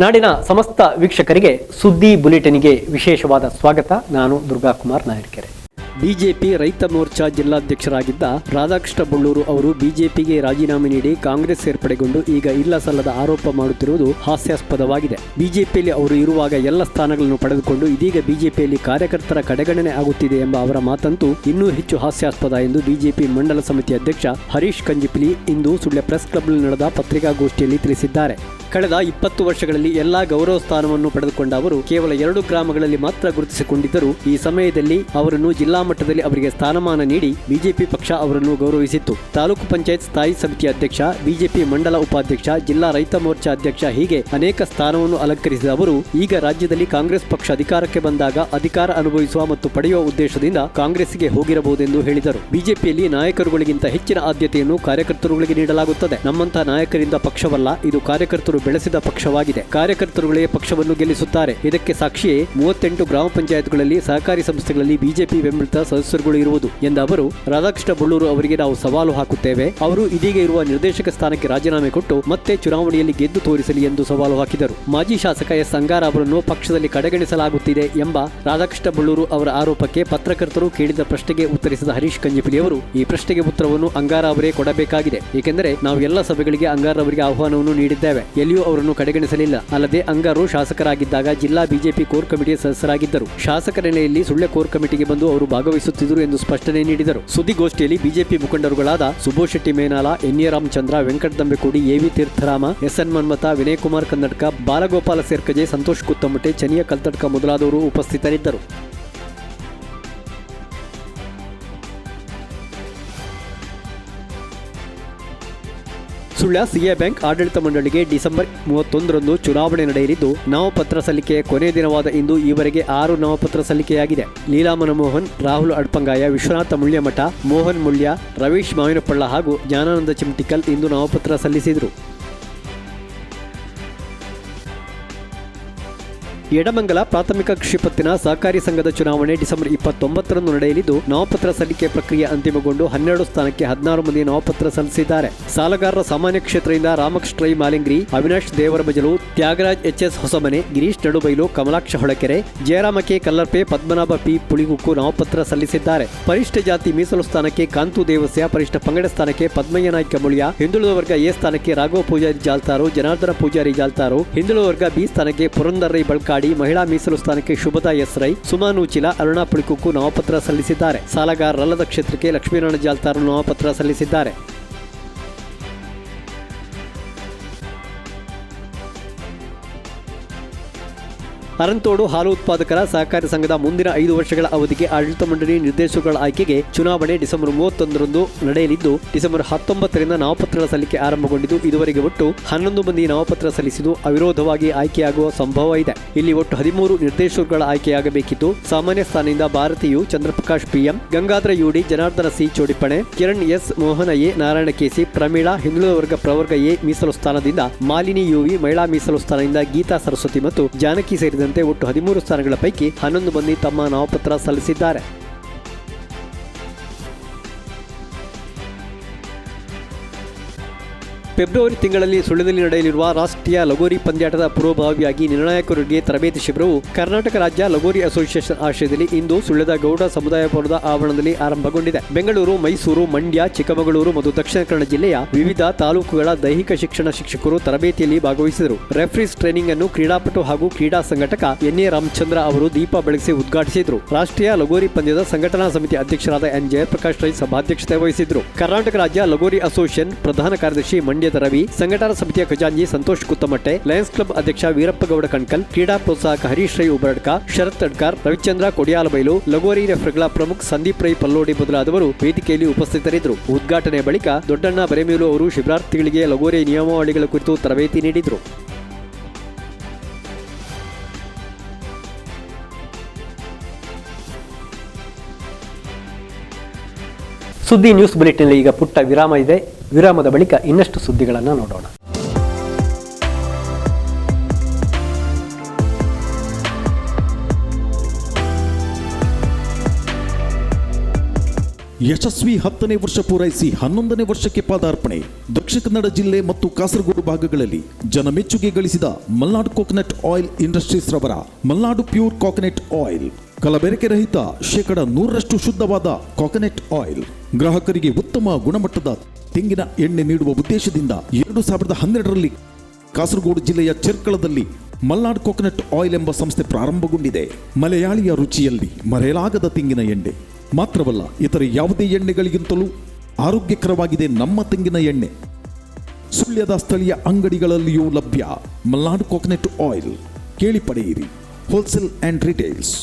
ನಾಡಿನ ಸಮಸ್ತ ವೀಕ್ಷಕರಿಗೆ ಸುದ್ದಿ ಬುಲೆಟಿನ್ಗೆ ವಿಶೇಷವಾದ ಸ್ವಾಗತ. ನಾನು ದುರ್ಗಾಕುಮಾರ್ ನಾಯರ್ಕೆರೆ. ಬಿಜೆಪಿ ರೈತ ಮೋರ್ಚಾ ಜಿಲ್ಲಾಧ್ಯಕ್ಷರಾಗಿದ್ದ ರಾಧಾಕೃಷ್ಣ ಬಳ್ಳೂರು ಅವರು ಬಿಜೆಪಿಗೆ ರಾಜೀನಾಮೆ ನೀಡಿ ಕಾಂಗ್ರೆಸ್ ಸೇರ್ಪಡೆಗೊಂಡು ಈಗ ಇಲ್ಲ ಸಲ್ಲದ ಆರೋಪ ಮಾಡುತ್ತಿರುವುದು ಹಾಸ್ಯಾಸ್ಪದವಾಗಿದೆ. ಬಿಜೆಪಿಯಲ್ಲಿ ಅವರು ಇರುವಾಗ ಎಲ್ಲ ಸ್ಥಾನಗಳನ್ನು ಪಡೆದುಕೊಂಡು ಇದೀಗ ಬಿಜೆಪಿಯಲ್ಲಿ ಕಾರ್ಯಕರ್ತರ ಕಡೆಗಣನೆ ಆಗುತ್ತಿದೆ ಎಂಬ ಅವರ ಮಾತಂತೂ ಇನ್ನೂ ಹೆಚ್ಚು ಹಾಸ್ಯಾಸ್ಪದ ಎಂದು ಬಿಜೆಪಿ ಮಂಡಲ ಸಮಿತಿ ಅಧ್ಯಕ್ಷ ಹರೀಶ್ ಕಂಜಿಪಿಲಿ ಇಂದು ಸುಳ್ಯ ಪ್ರೆಸ್ ಕ್ಲಬ್ನಲ್ಲಿ ನಡೆದ ಪತ್ರಿಕಾಗೋಷ್ಠಿಯಲ್ಲಿ ತಿಳಿಸಿದ್ದಾರೆ. ಕಳೆದ ಇಪ್ಪತ್ತು ವರ್ಷಗಳಲ್ಲಿ ಎಲ್ಲಾ ಗೌರವ ಸ್ಥಾನವನ್ನು ಪಡೆದುಕೊಂಡ ಅವರು ಕೇವಲ ಎರಡು ಗ್ರಾಮಗಳಲ್ಲಿ ಮಾತ್ರ ಗುರುತಿಸಿಕೊಂಡಿದ್ದರು. ಈ ಸಮಯದಲ್ಲಿ ಅವರನ್ನು ಜಿಲ್ಲಾ ಮಟ್ಟದಲ್ಲಿ ಅವರಿಗೆ ಸ್ಥಾನಮಾನ ನೀಡಿ ಬಿಜೆಪಿ ಪಕ್ಷ ಅವರನ್ನು ಗೌರವಿಸಿತ್ತು. ತಾಲೂಕು ಪಂಚಾಯತ್ ಸ್ಥಾಯಿ ಸಮಿತಿ ಅಧ್ಯಕ್ಷ, ಬಿಜೆಪಿ ಮಂಡಲ ಉಪಾಧ್ಯಕ್ಷ, ಜಿಲ್ಲಾ ರೈತ ಮೋರ್ಚಾ ಅಧ್ಯಕ್ಷ ಹೀಗೆ ಅನೇಕ ಸ್ಥಾನವನ್ನು ಅಲಂಕರಿಸಿದ ಅವರು, ಈಗ ರಾಜ್ಯದಲ್ಲಿ ಕಾಂಗ್ರೆಸ್ ಪಕ್ಷ ಅಧಿಕಾರಕ್ಕೆ ಬಂದಾಗ ಅಧಿಕಾರ ಅನುಭವಿಸುವ ಮತ್ತು ಪಡೆಯುವ ಉದ್ದೇಶದಿಂದ ಕಾಂಗ್ರೆಸ್ಗೆ ಹೋಗಿರಬಹುದೆಂದು ಹೇಳಿದರು. ಬಿಜೆಪಿಯಲ್ಲಿ ನಾಯಕರುಗಳಿಗಿಂತ ಹೆಚ್ಚಿನ ಆದ್ಯತೆಯನ್ನು ಕಾರ್ಯಕರ್ತರುಗಳಿಗೆ ನೀಡಲಾಗುತ್ತದೆ. ನಮ್ಮಂತಹ ನಾಯಕರಿಂದ ಪಕ್ಷವಲ್ಲ, ಇದು ಕಾರ್ಯಕರ್ತರು ಬೆಳೆಸಿದ ಪಕ್ಷವಾಗಿದೆ. ಕಾರ್ಯಕರ್ತರುಗಳೇ ಪಕ್ಷವನ್ನು ಗೆಲ್ಲಿಸುತ್ತಾರೆ. ಇದಕ್ಕೆ ಸಾಕ್ಷಿಯೇ ಮೂವತ್ತೆಂಟು ಗ್ರಾಮ ಪಂಚಾಯತ್ಗಳಲ್ಲಿ ಸಹಕಾರಿ ಸಂಸ್ಥೆಗಳಲ್ಲಿ ಬಿಜೆಪಿ ಬೆಂಬಲಿತ ಸದಸ್ಯರುಗಳು ಇರುವುದು ಎಂದ ಅವರು, ರಾಧಾಕೃಷ್ಣ ಬಳ್ಳೂರು ಅವರಿಗೆ ನಾವು ಸವಾಲು ಹಾಕುತ್ತೇವೆ. ಅವರು ಇದೀಗ ಇರುವ ನಿರ್ದೇಶಕ ಸ್ಥಾನಕ್ಕೆ ರಾಜೀನಾಮೆ ಕೊಟ್ಟು ಮತ್ತೆ ಚುನಾವಣೆಯಲ್ಲಿ ಗೆದ್ದು ತೋರಿಸಲಿ ಎಂದು ಸವಾಲು ಹಾಕಿದರು. ಮಾಜಿ ಶಾಸಕ ಎಸ್. ಅಂಗಾರ ಅವರನ್ನು ಪಕ್ಷದಲ್ಲಿ ಕಡೆಗಣಿಸಲಾಗುತ್ತಿದೆ ಎಂಬ ರಾಧಾಕೃಷ್ಣ ಬಳ್ಳೂರು ಅವರ ಆರೋಪಕ್ಕೆ ಪತ್ರಕರ್ತರು ಕೇಳಿದ ಪ್ರಶ್ನೆಗೆ ಉತ್ತರಿಸಿದ ಹರೀಶ್ ಕಂಜಿಪಿಲಿ ಅವರು ಈ ಪ್ರಶ್ನೆಗೆ ಉತ್ತರವನ್ನು ಅಂಗಾರ ಅವರೇ ಕೊಡಬೇಕಾಗಿದೆ. ಏಕೆಂದರೆ ನಾವು ಎಲ್ಲ ಸಭೆಗಳಿಗೆ ಅಂಗಾರ ಅವರಿಗೆ ಆಹ್ವಾನವನ್ನು ನೀಡಿದ್ದೇವೆ. ಎಲ್ಲಿಯೂ ಅವರನ್ನು ಕಡೆಗಣಿಸಲಿಲ್ಲ. ಅಲ್ಲದೆ ಅಂಗಾರು ಶಾಸಕರಾಗಿದ್ದಾಗ ಜಿಲ್ಲಾ ಬಿಜೆಪಿ ಕೋರ್ ಕಮಿಟಿಯ ಸದಸ್ಯರಾಗಿದ್ದರು. ಶಾಸಕರ ನೆಲೆಯಲ್ಲಿ ಸುಳ್ಳೆ ಕೋರ್ ಕಮಿಟಿಗೆ ಬಂದು ಅವರು ಭಾಗವಹಿಸುತ್ತಿದ್ದರು ಎಂದು ಸ್ಪಷ್ಟನೆ ನೀಡಿದರು. ಸುದ್ದಿಗೋಷ್ಠಿಯಲ್ಲಿ BJP ಮುಖಂಡರುಗಳಾದ Subhosh Shetty Menala N A Ramachandra Venkata Dambekodi, A V Theertharama S N Manmatha, Vinay Kumar Kannadaka, Balagopala Serkaje, Santosh ಕುತ್ತಮಟೆ ಚನಿಯ ಕಲ್ತಡ್ಕ ಮೊದಲಾದವರು ಉಪಸ್ಥಿತರಿದ್ದರು. ಸುಳ್ಯ ಸಿಎ ಬ್ಯಾಂಕ್ ಆಡಳಿತ ಮಂಡಳಿಗೆ ಡಿಸೆಂಬರ್ ಮೂವತ್ತೊಂದರಂದು ಚುನಾವಣೆ ನಡೆಯಲಿದ್ದು, ನಾಮಪತ್ರ ಸಲ್ಲಿಕೆಯ ಕೊನೆಯ ದಿನವಾದ ಇಂದು ಈವರೆಗೆ ಆರು ನಾಮಪತ್ರ ಸಲ್ಲಿಕೆಯಾಗಿದೆ. ಲೀಲಾ ಮನಮೋಹನ್ ರಾಹುಲ್ ಅಡ್ಪಂಗಾಯ, ವಿಶ್ವನಾಥ ಮುಳ್ಯಮಠ, ಮೋಹನ್ ಮುಳ್ಯ, ರವೀಶ್ ಮಾವಿನಪಳ್ಳ ಹಾಗೂ ಜ್ಞಾನಾನಂದ ಚಿಮ್ಟಿಕಲ್ ಇಂದು ನಾಮಪತ್ರ ಸಲ್ಲಿಸಿದರು. ಎಡಮಂಗಲ ಪ್ರಾಥಮಿಕ ಕೃಷಿ ಪತ್ತಿನ ಸಹಕಾರಿ ಸಂಘದ ಚುನಾವಣೆ ಡಿಸೆಂಬರ್ ಇಪ್ಪತ್ತೊಂಬತ್ತರಂದು ನಡೆಯಲಿದ್ದು, ನಾಮಪತ್ರ ಸಲ್ಲಿಕೆ ಪ್ರಕ್ರಿಯೆ ಅಂತಿಮಗೊಂಡು ಹನ್ನೆರಡು ಸ್ಥಾನಕ್ಕೆ ಹದಿನಾರು ಮಂದಿ ನಾಮಪತ್ರ ಸಲ್ಲಿಸಿದ್ದಾರೆ. ಸಾಲಗಾರರ ಸಾಮಾನ್ಯ ಕ್ಷೇತ್ರದಿಂದ Ramakrishna Rai Malingri, Avinash Devarabajalu, Thyagaraj H S Hosamane, Girish Nadubailu, Kamalaksha Holakere Jayarama K Kallarpe, Padmanabha P Pulikukku ನಾಮಪತ್ರ ಸಲ್ಲಿಸಿದ್ದಾರೆ. ಪರಿಷ್ಠ ಜಾತಿ ಮೀಸಲು ಸ್ಥಾನಕ್ಕೆ ಕಾಂತು ದೇವಸ್ಯ, ಪರಿಷ್ಠ ಪಂಗಡ ಸ್ಥಾನಕ್ಕೆ ಪದ್ಮಯ್ಯ ನಾಯ್ಕ ಮುಳಿಯ, ಹಿಂದುಳಿದ ವರ್ಗ ಎ ಸ್ಥಾನಕ್ಕೆ ರಾಘವ ಪೂಜಾರಿ ಜಾಲ್ತಾರು, ಜನಾರ್ದನ ಪೂಜಾರಿ ಜಾಲ್ತಾರು, ಹಿಂದುಳಿದ ವರ್ಗ ಬಿ ಸ್ಥಾನಕ್ಕೆ ಪುರಂದರ್ ರೈ ಬಳ್ಕಾಡಿ ಮಹಿಳಾ ಮೀಸಲು ಸ್ಥಾನಕ್ಕೆ ಶುಭತಾ ಎಸ್ ರೈ ಸುಮಾ ನೂಚಿಲ ಅರುಣಾ ಪುಳಿಕುಕ್ಕು ನಾಮಪತ್ರ ಸಲ್ಲಿಸಿದ್ದಾರೆ. ಸಾಲಗಾರರಲ್ಲದ ಕ್ಷೇತ್ರಕ್ಕೆ ಲಕ್ಷ್ಮೀನಾರಾಯಣ ಜಾಲ್ತಾರು ನಾಮಪತ್ರ ಸಲ್ಲಿಸಿದ್ದಾರೆ. ಅರಂತೋಡು ಹಾಲು ಉತ್ಪಾದಕರ ಸಹಕಾರಿ ಸಂಘದ ಮುಂದಿನ ಐದು ವರ್ಷಗಳ ಅವಧಿಗೆ ಆಡಳಿತ ಮಂಡಳಿ ನಿರ್ದೇಶಕಗಳ ಆಯ್ಕೆಗೆ ಚುನಾವಣೆ ಡಿಸೆಂಬರ್ ಮೂವತ್ತೊಂದರಂದು ನಡೆಯಲಿದ್ದು, ಡಿಸೆಂಬರ್ ಹತ್ತೊಂಬತ್ತರಿಂದ ನಾಮಪತ್ರಗಳ ಸಲ್ಲಿಕೆ ಆರಂಭಗೊಂಡಿದ್ದು, ಇದುವರೆಗೆ ಒಟ್ಟು ಹನ್ನೊಂದು ಮಂದಿ ನಾಮಪತ್ರ ಸಲ್ಲಿಸಿದ್ದು ಅವಿರೋಧವಾಗಿ ಆಯ್ಕೆಯಾಗುವ ಸಂಭವ ಇದೆ. ಇಲ್ಲಿ ಒಟ್ಟು ಹದಿಮೂರು ನಿರ್ದೇಶಕರುಗಳ ಆಯ್ಕೆಯಾಗಬೇಕಿದ್ದು ಸಾಮಾನ್ಯ ಸ್ಥಾನದಿಂದ Bharathi Chandraprakash P M, Gangadhara U D, Janardhana C Chodipane, Kiran S Mohana A Narayana K C Pramila ಹಿಂದುಳಿದ ವರ್ಗ ಪ್ರವರ್ಗ ಎ ಮೀಸಲು ಸ್ಥಾನದಿಂದ ಮಾಲಿನಿ ಯುವಿ ಮಹಿಳಾ ಮೀಸಲು ಸ್ಥಾನದಿಂದ ಗೀತಾ ಸರಸ್ವತಿ ಮತ್ತು ಜಾನಕಿ ಸೇರಿದಂತೆ ಒಟ್ಟು ಹದಿಮೂರು ಸ್ಥಾನಗಳ ಪೈಕಿ ಹನ್ನೊಂದು ಮಂದಿ ತಮ್ಮ ನಾಮಪತ್ರ ಸಲ್ಲಿಸಿದ್ದಾರೆ. ಫೆಬ್ರವರಿ ತಿಂಗಳಲ್ಲಿ ಸುಳ್ಳಿನಲ್ಲಿ ನಡೆಯಲಿರುವ ರಾಷ್ಟ್ರೀಯ ಲಗೋರಿ ಪಂದ್ಯಾಟದ ಪೂರ್ವಭಾವಿಯಾಗಿ ನಿರ್ಣಾಯಕರಿಗೆ ತರಬೇತಿ ಶಿಬಿರವು ಕರ್ನಾಟಕ ರಾಜ್ಯ ಲಗೋರಿ ಅಸೋಸಿಯೇಷನ್ ಆಶ್ರಯದಲ್ಲಿ ಇಂದು ಸುಳ್ಳದ ಗೌಡ ಸಮುದಾಯ ಭವನದ ಆವರಣದಲ್ಲಿ ಆರಂಭಗೊಂಡಿದೆ. ಬೆಂಗಳೂರು, ಮೈಸೂರು, ಮಂಡ್ಯ, ಚಿಕ್ಕಮಗಳೂರು ಮತ್ತು ದಕ್ಷಿಣ ಕನ್ನಡ ಜಿಲ್ಲೆಯ ವಿವಿಧ ತಾಲೂಕುಗಳ ದೈಹಿಕ ಶಿಕ್ಷಣ ಶಿಕ್ಷಕರು ತರಬೇತಿಯಲ್ಲಿ ಭಾಗವಹಿಸಿದರು. ರೆಫ್ರೀಸ್ ಟ್ರೈನಿಂಗ್ ಅನ್ನು ಕ್ರೀಡಾಪಟು ಹಾಗೂ ಕ್ರೀಡಾ ಸಂಘಟಕ ಎನ್ ಎ ರಾಮಚಂದ್ರ ಅವರು ದೀಪ ಬೆಳಗಿಸಿ ಉದ್ಘಾಟಿಸಿದರು. ರಾಷ್ಟ್ರೀಯ ಲಗೋರಿ ಪಂದ್ಯದ ಸಂಘಟನಾ ಸಮಿತಿ ಅಧ್ಯಕ್ಷರಾದ ಎನ್ ಜಯಪ್ರಕಾಶ್ ರೈ ಸಭಾಧ್ಯಕ್ಷತೆ ವಹಿಸಿದ್ರು. ಕರ್ನಾಟಕ ರಾಜ್ಯ ಲಗೋರಿ ಅಸೋಸಿಯೇಷನ್ ಪ್ರಧಾನ ಕಾರ್ಯದರ್ಶಿ ಮಂಡ್ಯದ ರವಿ, ಸಂಘಟನಾ ಸಮಿತಿಯ ಖಜಾಂಜಿ ಸಂತೋಷ್ ಕುತ್ತಮಟ್ಟೆ, ಲಯನ್ಸ್ ಕ್ಲಬ್ ಅಧ್ಯಕ್ಷ ವೀರಪ್ಪಗೌಡ ಕಣ್ಕಲ್, ಕ್ರೀಡಾ ಪ್ರೋತ್ಸಾಹಕ ಹರೀಶ್ ರೈ ಉಬರಡ್ಕ, ಶರತ್ ತಡ್ಕಾರ್, ರವಿಚಂದ್ರ ಕೊಡಿಯಾಲಬೈಲು, ಲಗೋರಿ ರೆಫ್ರಿಗಳ ಪ್ರಮುಖ ಸಂದೀಪ್ ರೈ ಪಲ್ಲೋಡಿ ಮೊದಲಾದವರು ವೇದಿಕೆಯಲ್ಲಿ ಉಪಸ್ಥಿತರಿದ್ದರು. ಉದ್ಘಾಟನೆ ಬಳಿಕ ದೊಡ್ಡಣ್ಣ ಬರೆಮೇಲು ಅವರು ಶಿಬಿರಾರ್ಥಿಗಳಿಗೆ ಲಗೋರಿ ನಿಯಮಾವಳಿಗಳ ಕುರಿತು ತರಬೇತಿ ನೀಡಿದರು. ಸುದ್ದಿ ನ್ಯೂಸ್ ಬುಲೆಟಿನಲ್ಲಿ ಈಗ ಪುಟ್ಟ ವಿರಾಮ ಇದೆ. ವಿರಾಮದ ಬಳಿಕ ಇನ್ನಷ್ಟು ಸುದ್ದಿಗಳನ್ನು ನೋಡೋಣ. ಯಶಸ್ವಿ ಹತ್ತನೇ ವರ್ಷ ಪೂರೈಸಿ ಹನ್ನೊಂದನೇ ವರ್ಷಕ್ಕೆ ಪಾದಾರ್ಪಣೆ. ದಕ್ಷಿಣ ಕನ್ನಡ ಜಿಲ್ಲೆ ಮತ್ತು ಕಾಸರಗೋಡು ಭಾಗಗಳಲ್ಲಿ ಜನಮೆಚ್ಚುಗೆ ಗಳಿಸಿದ ಮಲ್ನಾಡು ಕೋಕೋನಟ್ ಆಯಿಲ್ ಇಂಡಸ್ಟ್ರೀಸ್ ರವರ ಮಲ್ನಾಡು ಪ್ಯೂರ್ ಕೋಕೋನಟ್ ಆಯಿಲ್. ಕಲಬೆರಕೆ ರಹಿತ ಶೇಕಡ ನೂರರಷ್ಟು ಶುದ್ಧವಾದ ಕೊಕೊನೆಟ್ ಆಯಿಲ್. ಗ್ರಾಹಕರಿಗೆ ಉತ್ತಮ ಗುಣಮಟ್ಟದ ತೆಂಗಿನ ಎಣ್ಣೆ ನೀಡುವ ಉದ್ದೇಶದಿಂದ ಎರಡು ಸಾವಿರದ ಹನ್ನೆರಡರಲ್ಲಿ ಕಾಸರಗೋಡು ಜಿಲ್ಲೆಯ ಚೆರ್ಕಳದಲ್ಲಿ ಮಲ್ನಾಡ್ ಕೊಕೊನೆಟ್ ಆಯಿಲ್ ಎಂಬ ಸಂಸ್ಥೆ ಪ್ರಾರಂಭಗೊಂಡಿದೆ. ಮಲಯಾಳಿಯ ರುಚಿಯಲ್ಲಿ ಮರೆಯಲಾಗದ ತೆಂಗಿನ ಎಣ್ಣೆ. ಮಾತ್ರವಲ್ಲ, ಇತರ ಯಾವುದೇ ಎಣ್ಣೆಗಳಿಗಿಂತಲೂ ಆರೋಗ್ಯಕರವಾಗಿದೆ ನಮ್ಮ ತೆಂಗಿನ ಎಣ್ಣೆ. ಸುಳ್ಯದ ಸ್ಥಳೀಯ ಅಂಗಡಿಗಳಲ್ಲಿಯೂ ಲಭ್ಯ ಮಲ್ನಾಡ್ ಕೊಕೊನೆಟ್ ಆಯಿಲ್. ಕೇಳಿ ಪಡೆಯಿರಿ. Wholesale and retails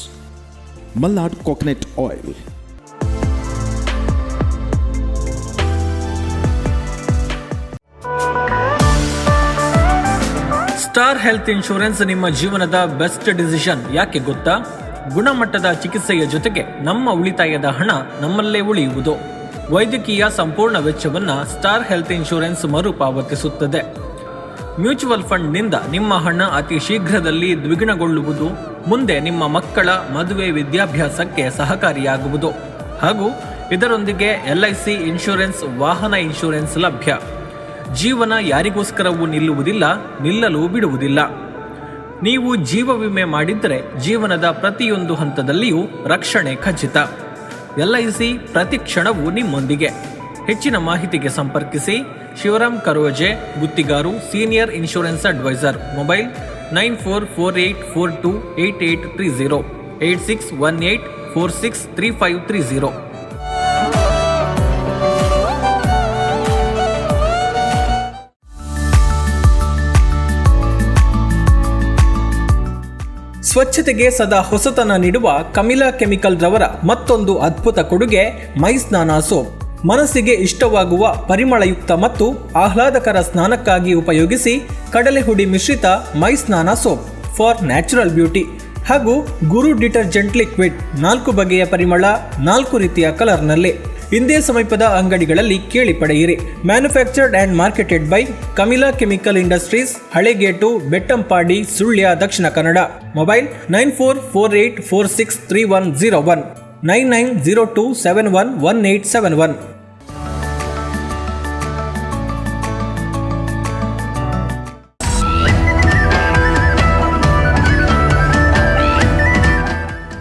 Malnad coconut oil star health insurance ನಿಮ್ಮ ಜೀವನದ ಬೆಸ್ಟ್ ಡಿಸಿಷನ್ ಯಾಕೆ ಗೊತ್ತಾ? ಗುಣಮಟ್ಟದ ಚಿಕಿತ್ಸೆಯ ಜೊತೆಗೆ ನಮ್ಮ ಉಳಿತಾಯದ ಹಣ ನಮ್ಮಲ್ಲೇ ಉಳಿಯುವುದು. ವೈದ್ಯಕೀಯ ಸಂಪೂರ್ಣ ವೆಚ್ಚವನ್ನು ಸ್ಟಾರ್ ಹೆಲ್ತ್ ಇನ್ಶೂರೆನ್ಸ್ ಮರುಪಾವತಿಸುತ್ತದೆ. ಮ್ಯೂಚುವಲ್ ಫಂಡ್ನಿಂದ ನಿಮ್ಮ ಹಣ ಅತಿ ಶೀಘ್ರದಲ್ಲಿ ದ್ವಿಗುಣಗೊಳ್ಳುವುದು, ಮುಂದೆ ನಿಮ್ಮ ಮಕ್ಕಳ ಮದುವೆ ವಿದ್ಯಾಭ್ಯಾಸಕ್ಕೆ ಸಹಕಾರಿಯಾಗುವುದು. ಹಾಗೂ ಇದರೊಂದಿಗೆ ಎಲ್ಐಸಿ ಇನ್ಶೂರೆನ್ಸ್, ವಾಹನ ಇನ್ಶೂರೆನ್ಸ್ ಲಭ್ಯ. ಜೀವನ ಯಾರಿಗೋಸ್ಕರವೂ ನಿಲ್ಲುವುದಿಲ್ಲ, ನಿಲ್ಲಲು ಬಿಡುವುದಿಲ್ಲ. ನೀವು ಜೀವ ವಿಮೆ ಮಾಡಿದರೆ ಜೀವನದ ಪ್ರತಿಯೊಂದು ಹಂತದಲ್ಲಿಯೂ ರಕ್ಷಣೆ ಖಚಿತ. ಎಲ್ ಐ ಸಿ ಪ್ರತಿ ಕ್ಷಣವೂ ನಿಮ್ಮೊಂದಿಗೆ. ಹೆಚ್ಚಿನ ಮಾಹಿತಿಗೆ ಸಂಪರ್ಕಿಸಿ Shivaram Karoje, Guthigaru, senior insurance advisor, mobile nine four four eight four two eight eight three zero eight six one eight four six three five three zero. ಸ್ವಚ್ಛತೆಗೆ ಸದಾ ಹೊಸತನ ನೀಡುವ ಕಮಿಲಾ ಕೆಮಿಕಲ್ ರವರ ಮತ್ತೊಂದು ಅದ್ಭುತ ಕೊಡುಗೆ ಮೈ ಸ್ನಾನ ಸೋಪ್. ಮನಸ್ಸಿಗೆ ಇಷ್ಟವಾಗುವ ಪರಿಮಳಯುಕ್ತ ಮತ್ತು ಆಹ್ಲಾದಕರ ಸ್ನಾನಕ್ಕಾಗಿ ಉಪಯೋಗಿಸಿ ಕಡಲೆ ಹುಡಿ ಮಿಶ್ರಿತ ಮೈ ಸ್ನಾನ ಸೋಪ್ ಫಾರ್ ನ್ಯಾಚುರಲ್ ಬ್ಯೂಟಿ ಹಾಗೂ ಗುರು ಡಿಟರ್ಜೆಂಟ್ ಲಿಕ್ವಿಡ್ ನಾಲ್ಕು ಬಗೆಯ ಪರಿಮಳ ನಾಲ್ಕು ರೀತಿಯ ಕಲರ್ನಲ್ಲಿ. ಇಂದೇ ಸಮೀಪದ ಅಂಗಡಿಗಳಲ್ಲಿ ಕೇಳಿ ಪಡೆಯಿರಿ. Manufactured and marketed by Kamila chemical industries, Halegate, Bettampady, Sullia, Dakshina Kannada. Mobile nine four four eight four six three one zero one, nine nine zero two seven one one eight seven one.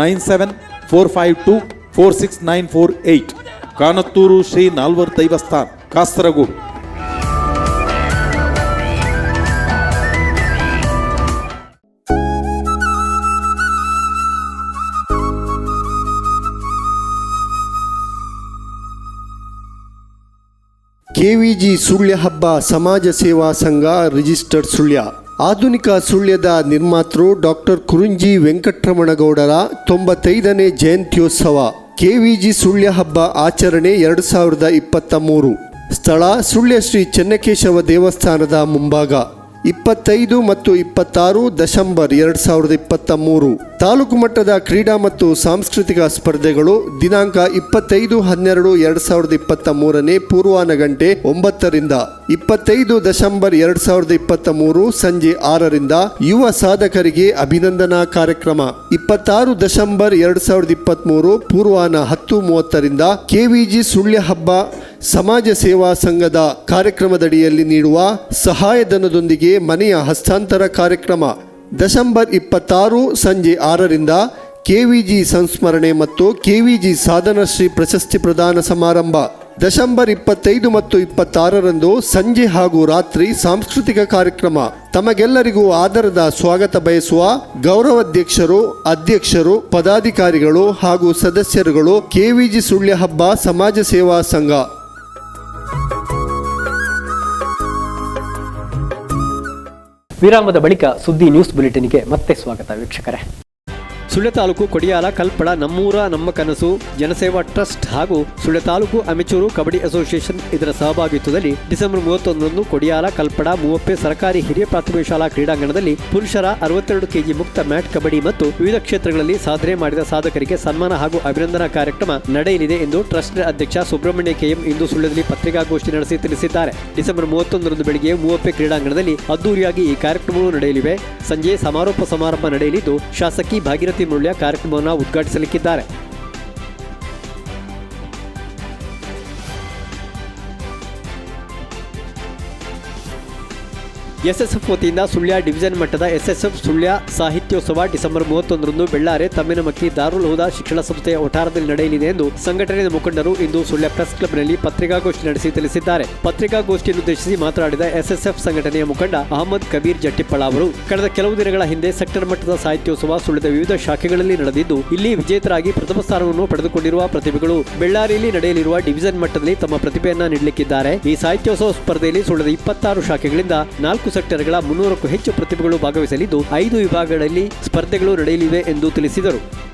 nine seven four five two four six nine four eight. Kanathur Shri Nalvar Daivasthan, Kasaragod. KVG Sullia ಹಬ್ಬ ಸಮಾಜ ಸೇವಾ ಸಂಘ registered Sullia. ಆಧುನಿಕ ಸುಳ್ಯದ ನಿರ್ಮಾತೃ doctor Kurunji ವೆಂಕಟರಮಣಗೌಡರ ತೊಂಬತ್ತೈದನೇ ಜಯಂತ್ಯೋತ್ಸವ. ಕೆವಿಜಿ ಸುಳ್ಯ ಹಬ್ಬ ಆಚರಣೆ ಎರಡು ಸಾವಿರದ ಇಪ್ಪತ್ತ ಮೂರು. ಸ್ಥಳ ಸುಳ್ಯ ಶ್ರೀ ಚೆನ್ನಕೇಶವ ದೇವಸ್ಥಾನದ ಮುಂಭಾಗ. ಇಪ್ಪತ್ತೈದು ಮತ್ತು ಇಪ್ಪತ್ತಾರು ಡಿಸೆಂಬರ್ ಎರಡು ಸಾವಿರದ ಇಪ್ಪತ್ತ ಮೂರು. ತಾಲೂಕು ಮಟ್ಟದ ಕ್ರೀಡಾ ಮತ್ತು ಸಾಂಸ್ಕೃತಿಕ ಸ್ಪರ್ಧೆಗಳು ದಿನಾಂಕ ಇಪ್ಪತ್ತೈದು ಹನ್ನೆರಡು ಎರಡು ಸಾವಿರದ ಇಪ್ಪತ್ತ ಮೂರನೇ ಪೂರ್ವಾನ ಗಂಟೆ ಒಂಬತ್ತರಿಂದ. ಇಪ್ಪತ್ತೈದು ಡಿಸೆಂಬರ್ ಎರಡು ಸಾವಿರದ ಇಪ್ಪತ್ತ ಮೂರು ಸಂಜೆ ಆರರಿಂದ ಯುವ ಸಾಧಕರಿಗೆ ಅಭಿನಂದನಾ ಕಾರ್ಯಕ್ರಮ. ಇಪ್ಪತ್ತಾರು ಡಿಸೆಂಬರ್ ಎರಡು ಸಾವಿರದ ಇಪ್ಪತ್ತ್ ಮೂರು ಪೂರ್ವಾನ ಹತ್ತು ಮೂವತ್ತರಿಂದ ಕೆವಿಜಿ ಸುಳ್ಯ ಹಬ್ಬ ಸಮಾಜ ಸೇವಾ ಸಂಘದ ಕಾರ್ಯಕ್ರಮದಡಿಯಲ್ಲಿ ನೀಡುವ ಸಹಾಯಧನದೊಂದಿಗೆ ಮನೆಯ ಹಸ್ತಾಂತರ ಕಾರ್ಯಕ್ರಮ. ಡಿಸೆಂಬರ್ ಇಪ್ಪತ್ತಾರು ಸಂಜೆ ಆರರಿಂದ ಕೆವಿಜಿ ಸಂಸ್ಮರಣೆ ಮತ್ತು ಕೆವಿಜಿ ಸಾಧನಶ್ರೀ ಪ್ರಶಸ್ತಿ ಪ್ರದಾನ ಸಮಾರಂಭ. ಡಿಸೆಂಬರ್ ಇಪ್ಪತ್ತೈದು ಮತ್ತು ಇಪ್ಪತ್ತಾರರಂದು ಸಂಜೆ ಹಾಗೂ ರಾತ್ರಿ ಸಾಂಸ್ಕೃತಿಕ ಕಾರ್ಯಕ್ರಮ. ತಮಗೆಲ್ಲರಿಗೂ ಆದರದ ಸ್ವಾಗತ ಬಯಸುವ ಗೌರವಾಧ್ಯಕ್ಷರು, ಅಧ್ಯಕ್ಷರು, ಪದಾಧಿಕಾರಿಗಳು ಹಾಗೂ ಸದಸ್ಯರುಗಳು ಕೆವಿಜಿ ಸುಳ್ಯ ಹಬ್ಬ ಸಮಾಜ ಸೇವಾ ಸಂಘ. ವಿರಾಮದ ಬಳಿಕ ಸುದ್ದಿ ನ್ಯೂಸ್ ಬುಲೆಟಿನ್ಗೆ ಮತ್ತೆ ಸ್ವಾಗತ ವೀಕ್ಷಕರೇ. ಸುಳ್ಯ ತಾಲೂಕು ಕೊಡಿಯಾಲ ಕಲ್ಪಡ ನಮ್ಮೂರ, ನಮ್ಮ ಕನಸು, ಜನಸೇವಾ ಟ್ರಸ್ಟ್ ಹಾಗೂ ಸುಳ್ಯ ತಾಲೂಕು ಅಮೆಚೂರು ಕಬಡ್ಡಿ ಅಸೋಸಿಯೇಷನ್ ಇದರ ಸಹಭಾಗಿತ್ವದಲ್ಲಿ ಡಿಸೆಂಬರ್ ಮೂವತ್ತೊಂದರಂದು ಕೊಡಿಯಾಲ ಕಲ್ಪಡ ಮೂವಪ್ಪೆ ಸರ್ಕಾರಿ ಹಿರಿಯ ಪ್ರಾಥಮಿಕ ಶಾಲಾ ಕ್ರೀಡಾಂಗಣದಲ್ಲಿ ಪುರುಷರ ಅರವತ್ತೆರಡು ಕೆಜಿ ಮುಕ್ತ ಮ್ಯಾಟ್ ಕಬಡ್ಡಿ ಮತ್ತು ವಿವಿಧ ಕ್ಷೇತ್ರಗಳಲ್ಲಿ ಸಾಧನೆ ಮಾಡಿದ ಸಾಧಕರಿಗೆ ಸನ್ಮಾನ ಹಾಗೂ ಅಭಿನಂದನಾ ಕಾರ್ಯಕ್ರಮ ನಡೆಯಲಿದೆ ಎಂದು ಟ್ರಸ್ಟ್ ಅಧ್ಯಕ್ಷ ಸುಬ್ರಹ್ಮಣ್ಯ ಕೆಎಂ ಇಂದು ಸುಳ್ಯದಲ್ಲಿ ಪತ್ರಿಕಾಗೋಷ್ಠಿ ನಡೆಸಿ ತಿಳಿಸಿದ್ದಾರೆ. ಡಿಸೆಂಬರ್ ಮೂವತ್ತೊಂದರಂದು ಬೆಳಗ್ಗೆ ಮೂವಪ್ಪೆ ಕ್ರೀಡಾಂಗಣದಲ್ಲಿ ಅದ್ದೂರಿಯಾಗಿ ಈ ಕಾರ್ಯಕ್ರಮಗಳು ನಡೆಯಲಿವೆ. ಸಂಜೆ ಸಮಾರೋಪ ಸಮಾರಂಭ ನಡೆಯಲಿದ್ದು, ಶಾಸಕಿ ಭಾಗೀರಥಿ ಮುಳ್ಯ ಕಾರ್ಯಕ್ರಮವನ್ನು ಉದ್ಘಾಟಿಸಲಿಕ್ಕಿದ್ದಾರೆ. ಎಸ್ಎಸ್ಎಫ್ ವತಿಯಿಂದ ಸುಳ್ಯ ಡಿವಿಷನ್ ಮಟ್ಟದ ಎಸ್ಎಸ್ಎಫ್ ಸುಳ್ಯ ಸಾಹಿತ್ಯೋತ್ಸವ ಡಿಸೆಂಬರ್ ಮೂವತ್ತೊಂದರಂದು ಬೆಳ್ಳಾರೆ, ತಮ್ಮಿನಮಕ್ಕಿ ದಾರುಲ್ ಹುದಾ ಶಿಕ್ಷಣ ಸಂಸ್ಥೆಯ ಒಠಾರದಲ್ಲಿ ನಡೆಯಲಿದೆ ಎಂದು ಸಂಘಟನೆಯ ಮುಖಂಡರು ಇಂದು ಸುಳ್ಯ ಪ್ರೆಸ್ ಕ್ಲಬ್ನಲ್ಲಿ ಪತ್ರಿಕಾಗೋಷ್ಠಿ ನಡೆಸಿ ತಿಳಿಸಿದ್ದಾರೆ. ಪತ್ರಿಕಾಗೋಷ್ಠಿಯನ್ನುದ್ದೇಶಿಸಿ ಮಾತನಾಡಿದ ಎಸ್ಎಸ್ಎಫ್ ಸಂಘಟನೆಯ ಮುಖಂಡ ಅಹಮದ್ ಕಬೀರ್ ಜಟ್ಟಿಪ್ಪಳ ಅವರು, ಕಳೆದ ಕೆಲವು ದಿನಗಳ ಹಿಂದೆ ಸೆಕ್ಟರ್ ಮಟ್ಟದ ಸಾಹಿತ್ಯೋತ್ಸವ ಸುಳಿದ ವಿವಿಧ ಶಾಖೆಗಳಲ್ಲಿ ನಡೆದಿದ್ದು, ಇಲ್ಲಿ ವಿಜೇತರಾಗಿ ಪ್ರಥಮ ಸ್ಥಾನವನ್ನು ಪಡೆದುಕೊಂಡಿರುವ ಪ್ರತಿಭೆಗಳು ಬೆಳ್ಳಾರಿಯಲ್ಲಿ ನಡೆಯಲಿರುವ ಡಿವಿಷನ್ ಮಟ್ಟದಲ್ಲಿ ತಮ್ಮ ಪ್ರತಿಭೆಯನ್ನ ನೀಡಲಿಕ್ಕಿದ್ದಾರೆ. ಈ ಸಾಹಿತ್ಯೋತ್ಸವ ಸ್ಪರ್ಧೆಯಲ್ಲಿ ಸುಳ್ಳದ ಇಪ್ಪತ್ತಾರು ಶಾಖೆಗಳಿಂದ ನಾಲ್ಕು ಸೆಕ್ಟರ್ಗಳ ಮುನ್ನೂರಕ್ಕೂ ಹೆಚ್ಚು ಪ್ರತಿಭೆಗಳು ಭಾಗವಹಿಸಲಿದ್ದು, ಐದು ವಿಭಾಗಗಳಲ್ಲಿ ಸ್ಪರ್ಧೆಗಳು ನಡೆಯಲಿವೆ ಎಂದು ತಿಳಿಸಿದರು.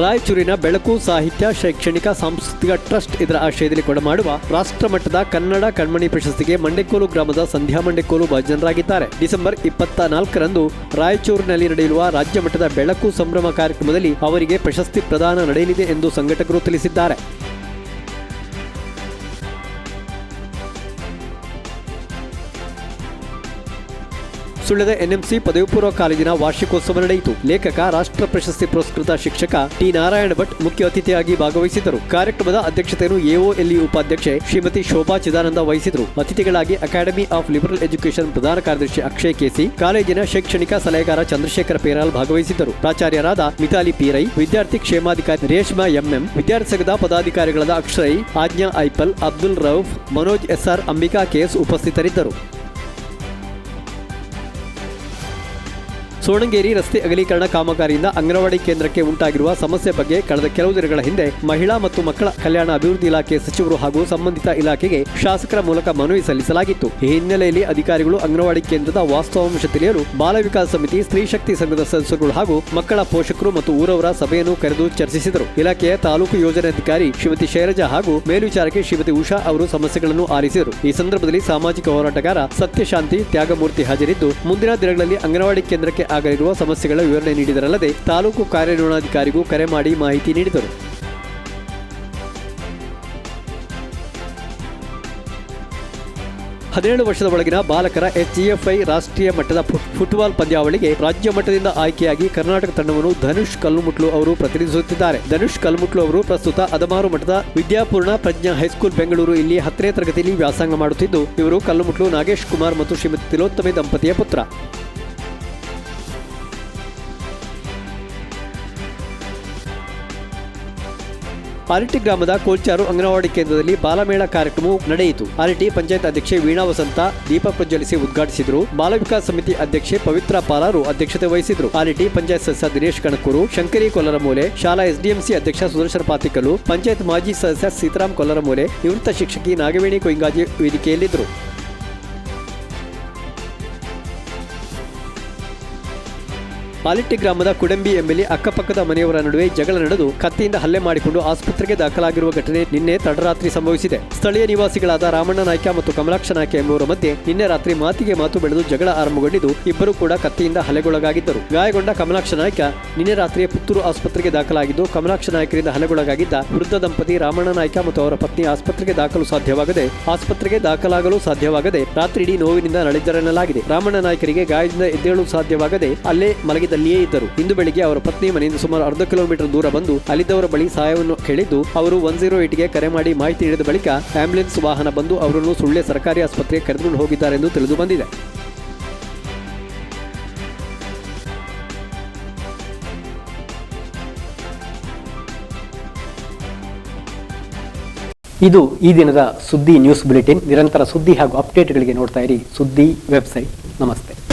ರಾಯಚೂರಿನ ಬೆಳಕು ಸಾಹಿತ್ಯ ಶೈಕ್ಷಣಿಕ ಸಾಂಸ್ಕೃತಿಕ ಟ್ರಸ್ಟ್ ಇದರ ಆಶ್ರಯದಲ್ಲಿ ಕೊಡಮಾಡುವ ರಾಷ್ಟ್ರಮಟ್ಟದ ಕನ್ನಡ ಕಣ್ಮಣಿ ಪ್ರಶಸ್ತಿಗೆ ಮಂಡೆಕೋಲು ಗ್ರಾಮದ ಸಂಧ್ಯಾ ಮಂಡೆಕೋಲು ಭಾಜನರಾಗಿದ್ದಾರೆ. ಡಿಸೆಂಬರ್ ಇಪ್ಪತ್ತ ನಾಲ್ಕರಂದು ರಾಯಚೂರಿನಲ್ಲಿ ನಡೆಯಲಿರುವ ರಾಜ್ಯ ಮಟ್ಟದ ಬೆಳಕು ಸಂಭ್ರಮ ಕಾರ್ಯಕ್ರಮದಲ್ಲಿ ಅವರಿಗೆ ಪ್ರಶಸ್ತಿ ಪ್ರದಾನ ನಡೆಯಲಿದೆ ಎಂದು ಸಂಘಟಕರು ತಿಳಿಸಿದ್ದಾರೆ. ಸುಳ್ಯದ ಎನ್ಎಂಸಿ ಪದವಿ ಪೂರ್ವ ಕಾಲೇಜಿನ ವಾರ್ಷಿಕೋತ್ಸವ ನಡೆಯಿತು. ಲೇಖಕ, ರಾಷ್ಟ್ರ ಪ್ರಶಸ್ತಿ ಪುರಸ್ಕೃತ ಶಿಕ್ಷಕ ಟಿ ನಾರಾಯಣ ಭಟ್ ಮುಖ್ಯ ಅತಿಥಿಯಾಗಿ ಭಾಗವಹಿಸಿದ್ದರು. ಕಾರ್ಯಕ್ರಮದ ಅಧ್ಯಕ್ಷತೆಯನ್ನು ಎಒಎಲ್ಇ ಉಪಾಧ್ಯಕ್ಷೆ ಶ್ರೀಮತಿ ಶೋಭಾ ಚಿದಾನಂದ ವಹಿಸಿದರು. ಅತಿಥಿಗಳಾಗಿ ಅಕಾಡೆಮಿ ಆಫ್ ಲಿಬರಲ್ ಎಜುಕೇಷನ್ ಪ್ರಧಾನ ಕಾರ್ಯದರ್ಶಿ ಅಕ್ಷಯ್ ಕೆಸಿ, ಕಾಲೇಜಿನ ಶೈಕ್ಷಣಿಕ ಸಲಹೆಗಾರ ಚಂದ್ರಶೇಖರ ಪೇರಾಲ್ ಭಾಗವಹಿಸಿದ್ದರು. ಪ್ರಾಚಾರ್ಯರಾದ ಮಿತಾಲಿ ಪೀರೈ, ವಿದ್ಯಾರ್ಥಿ ಕ್ಷೇಮಾಧಿಕಾರಿ ರೇಷ್ಮಾ ಎಂಎಂ ವಿದ್ಯಾರ್ಥಿ ಸಂಘದ ಪದಾಧಿಕಾರಿಗಳಾದ Akshay, Ajna Aipal, Abdul Rauf, Manoj S R Ambika K S ಉಪಸ್ಥಿತರಿದ್ದರು. ಸೋಣಂಗೇರಿ ರಸ್ತೆ ಅಗಲೀಕರಣ ಕಾಮಗಾರಿಯಿಂದ ಅಂಗನವಾಡಿ ಕೇಂದ್ರಕ್ಕೆ ಉಂಟಾಗಿರುವ ಸಮಸ್ಯೆ ಬಗ್ಗೆ ಕಳೆದ ಕೆಲವು ದಿನಗಳ ಹಿಂದೆ ಮಹಿಳಾ ಮತ್ತು ಮಕ್ಕಳ ಕಲ್ಯಾಣ ಅಭಿವೃದ್ಧಿ ಇಲಾಖೆ ಸಚಿವರು ಹಾಗೂ ಸಂಬಂಧಿತ ಇಲಾಖೆಗೆ ಶಾಸಕರ ಮೂಲಕ ಮನವಿ ಸಲ್ಲಿಸಲಾಗಿತ್ತು. ಈ ಹಿನ್ನೆಲೆಯಲ್ಲಿ ಅಧಿಕಾರಿಗಳು ಅಂಗನವಾಡಿ ಕೇಂದ್ರದ ವಾಸ್ತವಾಂಶ ತಿಳಿಯಲು ಬಾಲ ವಿಕಾಸ ಸಮಿತಿ, ಸ್ತ್ರೀ ಶಕ್ತಿ ಸಂಘದ ಸದಸ್ಯರುಗಳು ಹಾಗೂ ಮಕ್ಕಳ ಪೋಷಕರು ಮತ್ತು ಊರವರ ಸಭೆಯನ್ನು ಕರೆದು ಚರ್ಚಿಸಿದರು. ಇಲಾಖೆಯ ತಾಲೂಕು ಯೋಜನಾಧಿಕಾರಿ ಶ್ರೀಮತಿ ಶೈಲಜಾ ಹಾಗೂ ಮೇಲ್ವಿಚಾರಕಿ ಶ್ರೀಮತಿ ಉಷಾ ಅವರು ಸಮಸ್ಯೆಗಳನ್ನು ಆಲಿಸಿದರು. ಈ ಸಂದರ್ಭದಲ್ಲಿ ಸಾಮಾಜಿಕ ಹೋರಾಟಗಾರ ಸತ್ಯಶಾಂತಿ ತ್ಯಾಗಮೂರ್ತಿ ಹಾಜರಿದ್ದು, ಮುಂದಿನ ದಿನಗಳಲ್ಲಿ ಅಂಗನವಾಡಿ ಕೇಂದ್ರಕ್ಕೆ ಆಗಲಿರುವ ಸಮಸ್ಯೆಗಳ ವಿವರಣೆ ನೀಡಿದರಲ್ಲದೆ ತಾಲೂಕು ಕಾರ್ಯನಿರ್ವಹಣಾಧಿಕಾರಿಗೂ ಕರೆ ಮಾಡಿ ಮಾಹಿತಿ ನೀಡಿದರು. ಹದಿನೇಳು ವರ್ಷದ ಒಳಗಿನ ಬಾಲಕರ ಎಚ್ಜಿಎಫ್ಐ ರಾಷ್ಟ್ರೀಯ ಮಟ್ಟದ ಫುಟ್- ಫುಟ್ಬಾಲ್ ಪಂದ್ಯಾವಳಿಗೆ ರಾಜ್ಯ ಮಟ್ಟದಿಂದ ಆಯ್ಕೆಯಾಗಿ ಕರ್ನಾಟಕ ತಂಡವನ್ನು ಧನುಷ್ ಕಲ್ಮುಟ್ಲು ಅವರು ಪ್ರತಿನಿಧಿಸುತ್ತಿದ್ದಾರೆ. ಧನುಷ್ ಕಲ್ಮುಟ್ಲು ಅವರು ಪ್ರಸ್ತುತ ಅದಮಾರು ಮಠದ ವಿದ್ಯಾಪೂರ್ಣ ಪ್ರಜ್ಞಾ ಹೈಸ್ಕೂಲ್ ಬೆಂಗಳೂರು ಇಲ್ಲಿ ಹತ್ತನೇ ತರಗತಿಯಲ್ಲಿ ವ್ಯಾಸಂಗ ಮಾಡುತ್ತಿದ್ದು, ಇವರು ಕಲ್ಲುಮುಟ್ಲು ನಾಗೇಶ್ ಕುಮಾರ್ ಮತ್ತು ಶ್ರೀಮತಿ ತಿಲೋತ್ತಮೆ ದಂಪತಿಯ ಪುತ್ರ. ಆರಿಟಿ ಗ್ರಾಮದ ಕೋಲ್ಚಾರು ಅಂಗನವಾಡಿ ಕೇಂದ್ರದಲ್ಲಿ ಬಾಲಮೇಳ ಕಾರ್ಯಕ್ರಮವು ನಡೆಯಿತು. ಆರಿಟಿ ಪಂಚಾಯತ್ ಅಧ್ಯಕ್ಷೆ ವೀಣಾ ವಸಂತ ದೀಪ ಪ್ರಜ್ವಲಿಸಿ ಉದ್ಘಾಟಿಸಿದರು. ಬಾಲ ವಿಕಾಸ ಸಮಿತಿ ಅಧ್ಯಕ್ಷೆ ಪವಿತ್ರ ಪಾಲಾರು ಅಧ್ಯಕ್ಷತೆ ವಹಿಸಿದ್ರು. ಆರಿಟಿ ಪಂಚಾಯತ್ ಸದಸ್ಯ ದಿನೇಶ್ ಕಣಕೂರು, ಶಂಕರಿ ಕೊಲ್ಲರಮೂಲೆ, ಶಾಲಾ ಎಸ್ಡಿಎಂಸಿ ಅಧ್ಯಕ್ಷ ಸುದರ್ಶನ ಪಾತಿಕಲು ಪಂಚಾಯತ್ ಮಾಜಿ ಸದಸ್ಯ ಸೀತಾರಾಮ್ ಕೊಲ್ಲರಮೂಲೆ, ನಿವೃತ್ತ ಶಿಕ್ಷಕಿ ನಾಗವೇಣಿ ಕೊಯಿಂಗಾಜಿ ವೇದಿಕೆಯಲ್ಲಿದ್ದರು. ಪಾಲಿಟ್ಟಿ ಗ್ರಾಮದ ಕುಡಂಬಿ ಎಂಬಲ್ಲಿ ಅಕ್ಕಪಕ್ಕದ ಮನೆಯವರ ನಡುವೆ ಜಗಳ ನಡೆದು ಕತ್ತಿಯಿಂದ ಹಲ್ಲೆ ಮಾಡಿಕೊಂಡು ಆಸ್ಪತ್ರೆಗೆ ದಾಖಲಾಗಿರುವ ಘಟನೆ ನಿನ್ನೆ ತಡರಾತ್ರಿ ಸಂಭವಿಸಿದೆ. ಸ್ಥಳೀಯ ನಿವಾಸಿಗಳಾದ ರಾಮಣ್ಣ ನಾಯ್ಕ ಮತ್ತು ಕಮಲಾಕ್ಷ ನಾಯ್ಕ ಎಂಬುವರ ಮಧ್ಯೆ ನಿನ್ನೆ ರಾತ್ರಿ ಮಾತಿಗೆ ಮಾತು ಬೆಳೆದು ಜಗಳ ಆರಂಭಗೊಂಡಿದ್ದು, ಇಬ್ಬರು ಕೂಡ ಕತ್ತಿಯಿಂದ ಹಲೆಗೊಳಗಾಗಿದ್ದರು ಗಾಯಗೊಂಡ ಕಮಲಾಕ್ಷ ನಾಯ್ಕ ನಿನ್ನೆ ರಾತ್ರಿ ಪುತ್ತೂರು ಆಸ್ಪತ್ರೆಗೆ ದಾಖಲಾಗಿದ್ದು, ಕಮಲಾಕ್ಷ ನಾಯ್ಕರಿಂದ ಹಲೆಗೊಳಗಾಗಿದ್ದ ವೃದ್ಧ ದಂಪತಿ ರಾಮಣ್ಣ ನಾಯ್ಕ ಮತ್ತು ಅವರ ಪತ್ನಿ ಆಸ್ಪತ್ರೆಗೆ ದಾಖಲು ಸಾಧ್ಯವಾಗದೆ, ಆಸ್ಪತ್ರೆಗೆ ದಾಖಲಾಗಲು ಸಾಧ್ಯವಾಗದೆ ರಾತ್ರಿ ಇಡೀ ನೋವಿನಿಂದ ನಳಿದ್ದರೆನ್ನಲಾಗಿದೆ ರಾಮಣ್ಣ ನಾಯ್ಕರಿಗೆ ಗಾಯದಿಂದ ಎದ್ದೇಳಲು ಸಾಧ್ಯವಾಗದೆ ಅಲ್ಲೇ ಮಲಗಿದಲ್ಲಿಯೇ ಇದ್ದರು. ಇಂದು ಬೆಳಿಗ್ಗೆ ಅವರ ಪತ್ನಿ ಮನೆಯಿಂದ ಸುಮಾರು ಅರ್ಧ ಕಿಲೋಮೀಟರ್ ದೂರ ಬಂದು ಅಲ್ಲಿದ್ದವರ ಬಳಿ ಸಹಾಯವನ್ನು ಕೇಳಿದ್ದು, ಅವರು ಒನ್ ಜೀರೋ ಏಟ್ಗೆ ಕರೆ ಮಾಡಿ ಮಾಹಿತಿ ನೀಡಿದ ಬಳಿಕ ಆಂಬ್ಯುಲೆನ್ಸ್ ವಾಹನ ಬಂದು ಅವರನ್ನು ಸುಳ್ಳೆ ಸರ್ಕಾರಿ ಆಸ್ಪತ್ರೆಗೆ ಕರೆದುಕೊಂಡು ಹೋಗಿದ್ದಾರೆಂದು ತಿಳಿದು ಬಂದಿದೆ. ಇದು ಈ ದಿನದ ಸುದ್ದಿ ನ್ಯೂಸ್ ಬುಲೆಟಿನ್. ನಿರಂತರ ಸುದ್ದಿ ಹಾಗೂ ಅಪ್ಡೇಟ್ಗಳಿಗೆ ನೋಡ್ತಾ ಇರಿ ಸುದ್ದಿ ವೆಬ್ಸೈಟ್. ನಮಸ್ತೆ.